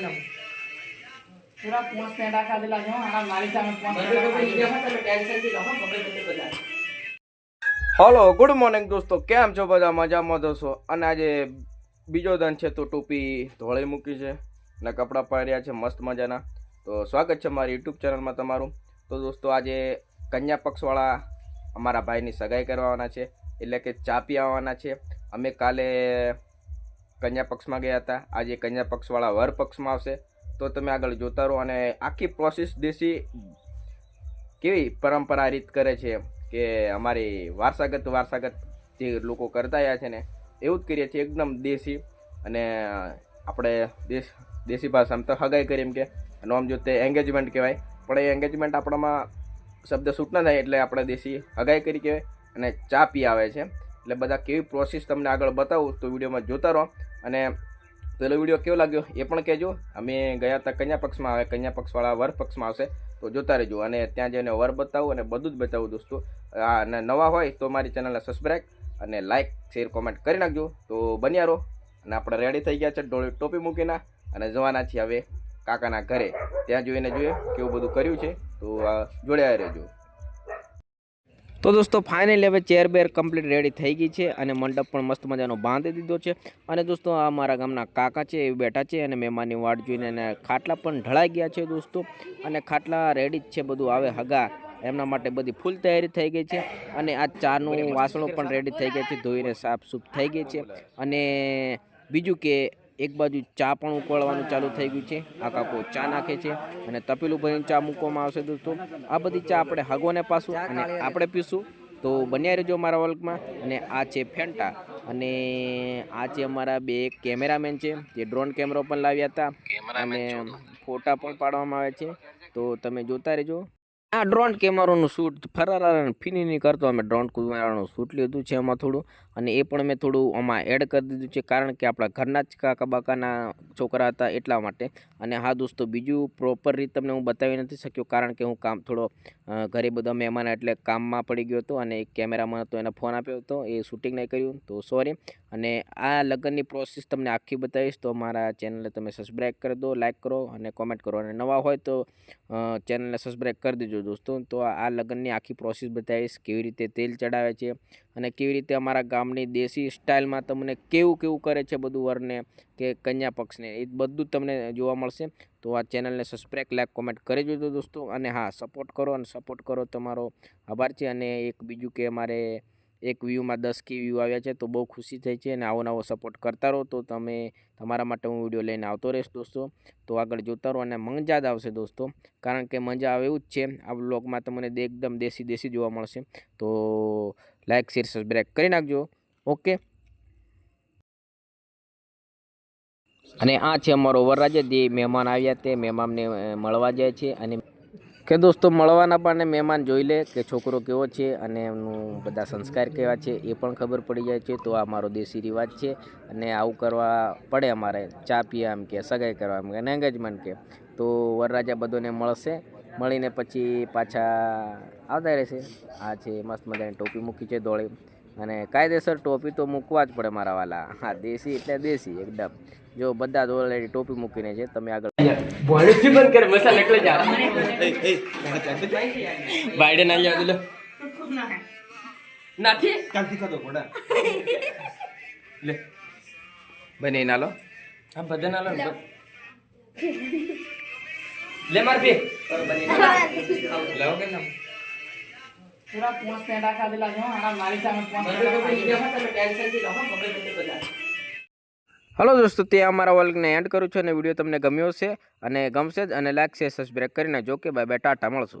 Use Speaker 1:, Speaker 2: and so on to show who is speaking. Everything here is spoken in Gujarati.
Speaker 1: પૂરા પોંચ પેંડા ખાધેલા છે હો. આના મારી સામે પોંચ
Speaker 2: હલો ગુડ મોર્નિંગ દોસ્તો કેમ છો બધા? મજામાં દોસ્તો અને આજે બીજો દન છે તો ટોપી ધોળી મૂકી છે અને કપડાં પહેર્યા છે મસ્ત મજાના. તો સ્વાગત છે મારી યુટ્યુબ ચેનલમાં તમારું. તો દોસ્તો આજે કન્યા પક્ષવાળા અમારા ભાઈની સગાઈ કરવાના છે એટલે કે ચા પી આવવાના છે. અમે કાલે કન્યા પક્ષમાં ગયા હતા. આજે કન્યા પક્ષવાળા વર પક્ષમાં આવશે. તો તમે આગળ જોતા રહો અને આખી પ્રોસેસ દેશી કેવી પરંપરા રીત કરે છે કે અમારી વારસાગત વારસાગત જે લોકો કરતા આવ્યા છે ને, એવું જ કરીએ છીએ. એકદમ દેશી અને આપણે દેશ, દેશી ભાષામાં તો હગાઈ કરી એમ કે અને આમ જો તે એંગેજમેન્ટ કહેવાય. પણ એ એંગેજમેન્ટ આપણામાં શબ્દ સૂટ ના થાય એટલે આપણે દેશી હગાઈ કરી કહેવાય અને ચા પી આવે છે એટલે બધા કેવી પ્રોસેસ તમને આગળ બતાવું તો વિડીયોમાં જોતા રહો. અને પેલો વીડિયો કેવો લાગ્યો એ પણ કહેજો. અમે ગયા હતા કન્યા પક્ષમાં આવે કન્યા પક્ષવાળા વર આવશે, તો જોતા રહેજો. અને ત્યાં જઈને વર બતાવું અને બધું જ બતાવું દોસ્તો. અને નવા હોય તો મારી ચેનલને સબસ્ક્રાઈબ અને લાઇક શેર કોમેન્ટ કરી નાખજો. તો બન્યા રહો. અને આપણે રેડી થઈ ગયા છે ટોપી મૂકીને અને જવાના છીએ હવે કાકાના ઘરે. ત્યાં જોઈને જોઈએ કેવું બધું કર્યું છે. તો જોડ્યા રહેજો. તો દોસ્તો ફાઇનલી હવે ચેર બેર કમ્પ્લીટ રેડી થઈ ગઈ છે અને મંડપ પણ મસ્ત મજાનો બાંધી દીધો છે. અને દોસ્તો, આ મારા ગામના કાકા છે, એ બેઠા છે અને મહેમાનની વાટ જોઈને અને ખાટલા પણ ઢળાઈ ગયા છે દોસ્તો. અને ખાટલા રેડી જ છે બધું. આવે હગા એમના માટે બધી ફૂલ તૈયારી થઈ ગઈ છે. અને આ ચાનું વાસણો પણ રેડી થઈ ગયા છે, ધોઈને સાફ સૂફ થઈ ગઈ છે. અને બીજું કે એક બાજુ ચા પણ ઉકળવાનું ચાલુ થઈ ગયું છે. આ કાકો ચા નાખે છે અને તપેલું ભરીને ચા મૂકવામાં આવશે દોસ્તો. આ બધી ચા આપણે હગવાને પાસું અને આપણે પીશું. તો બન્યા રહેજો અમારા વર્ગમાં. અને આ છે ફેન્ટા. અને આ છે અમારા બે કેમેરામેન છે. જે ડ્રોન કેમેરો પણ લાવ્યા હતા. અને ફોટા પણ પાડવામાં આવે છે. તો તમે જોતા રહેજો. આ ડ્રોન કેમેરાનું શૂટ ફરારા અને નહીં કરતો અમે ડ્રોન કેમેરાનું શૂટ લીધું છે એમાં થોડું. અને એ પણ મેં થોડું આમાં એડ કરી દીધું છે, કારણ કે આપણા ઘરના જ કાકા બાકાના છોકરા હતા એટલા માટે. અને હા દોસ્તો, બીજું પ્રોપર રીત તમને હું બતાવી નથી શક્યો, કારણ કે હું કામ થોડો ઘરે બધા મહેમાન એટલે કામમાં પડી ગયો હતો અને એક કેમેરામાં હતો, એને ફોન આપ્યો હતો, એ શૂટિંગ નહીં કર્યું. તો સોરી અને આ લગ્નની પ્રોસેસ તમને આખી બતાવીશ, તો મારા ચેનલને તમે સબસ્ક્રાઈબ કરી દો લાઇક કરો અને કોમેન્ટ કરો. અને નવા હોય તો ચેનલને સબસ્ક્રાઈબ કરી દેજો. દોસ્તો. તો આ આ લગ્નની આખી પ્રોસેસ બતાવીશ કેવી રીતે તેલ ચડાવે છે અને કેવી રીતે અમારા ગામની દેશી સ્ટાઇલમાં તમને કેવું કેવું કરે છે બધું વરને કે કન્યા પક્ષને, એ બધું જ તમને જોવા મળશે. તો આ ચેનલને સબસ્ક્રાઈબ લાઈક કોમેન્ટ કરી જોજો દોસ્તો. અને હા સપોર્ટ કરો અને સપોર્ટ કરો તમારો. આભાર છે. અને એક બીજું કે અમારે એક વ્યૂમાં દસ કે વ્યૂ આવ્યા છે તો બહુ ખુશી થઈ છે અને આવો નવો સપોર્ટ કરતા રહો. તો તમે તમારા માટે હું વીડિયો લઈને આવતો રહીશ દોસ્તો. તો આગળ જોતા રહો અને મજા જ આવશે દોસ્તો. કારણ કે મજા આવે એવું જ છે, આ બ્લોગમાં તમને એકદમ દેશી દેશી જોવા મળશે. તો લાઇક શેર સબસ્ક્રાઈબ કરી નાખજો. ઓકે અને આ છે અમારો વરરાજા. જે મહેમાન આવ્યા તે મહેમાનને મળવા જાય છે અને કે દોસ્તો, મળવાના પણ મહેમાન જોઈ લે કે છોકરો કેવો છે અને એમનું બધા સંસ્કાર કેવા છે એ પણ ખબર પડી જાય છે. તો આ મારો દેશી રિવાજ છે અને આવું કરવા પડે અમારે ચા પીવા એમ કે, સગાઈ કરવા એમ કે એંગેજમેન્ટ કે. તો વરરાજા બધોને મળશે. મળીને પછી પાછા આવતા રહેશે. આ છે મસ્ત મજાની ટોપી મૂકી છે દોડી અને કાયદેસર ટોપી તો મૂકવા જ પડે મારા વાલા. હા દેશી એટલે દેશી, એકદમ. જો બધા જ ઓલરેડી ટોપી મૂકીને છે, તમે આગળ
Speaker 3: ભોળેથી બંધ કરે મસાલા એકલે જા બાયડે ના લ્યો દિલો નથી લે.
Speaker 2: બને ના લો
Speaker 3: આ બધા ના લો ને. લે માર બે. લાવો કે ના?
Speaker 1: પૂરા પોંચ પેંડા ખાધેલા હો. આના મારી સામે પોંચ પેંડા ખાધેલા.
Speaker 2: હલો દોસ્તો, તે અમારા વર્ગને એન્ડ કરું છું અને વીડિયો તમને ગમ્યો છે અને ગમશે જ અને લાગશે સબસ્ક્રાઈબ કરીને જો કે બાય બાય, ટાટા, મળશું.